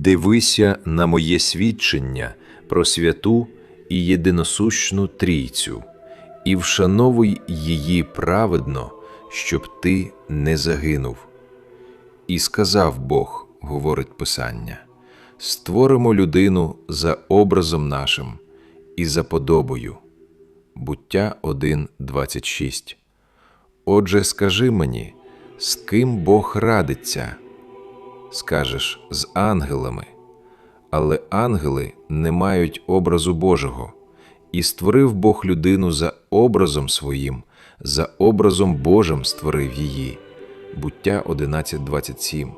Дивися на моє свідчення про святу і єдиносущну трійцю, і вшановуй її праведно, щоб ти не загинув. І сказав Бог, говорить Писання: створимо людину за образом нашим і за подобою. Буття 1.26. Отже, скажи мені, з ким Бог радиться? Скажеш, з ангелами. Але ангели не мають образу Божого, і створив Бог людину за образом своїм, за образом Божим створив її. Буття 11.27.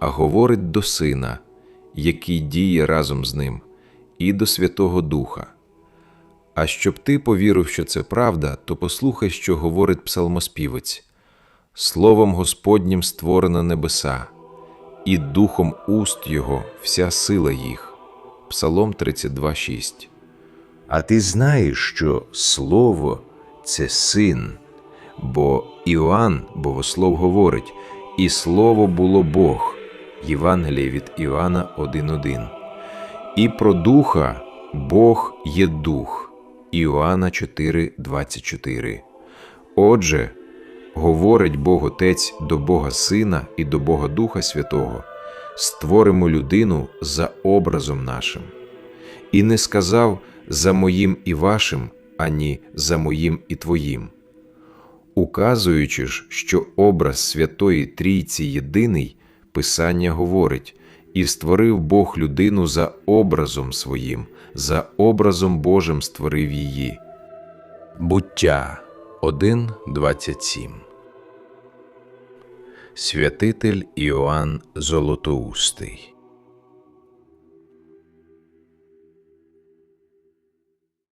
А говорить до Сина, який діє разом з ним, і до Святого Духа. А щоб ти повірив, що це правда, то послухай, що говорить псалмоспівець. Словом Господнім створено небеса, і духом уст Його вся сила їх. Псалом 32.6. А ти знаєш, що слово це син, бо Іоанн, богослов, говорить, і слово було Бог. Євангеліє від Іоанна 1.1. І про духа Бог є дух. Іоанна 4.24. Отже, говорить Бог Отець до Бога Сина і до Бога Духа Святого, створимо людину за образом нашим і не сказав за моїм і вашим, ані за моїм і твоїм. Указуючи ж, що образ Святої Трійці єдиний, Писання говорить, і створив Бог людину за образом своїм, за образом Божим створив її. Буття 1.27 Святитель Іоанн Золотоустий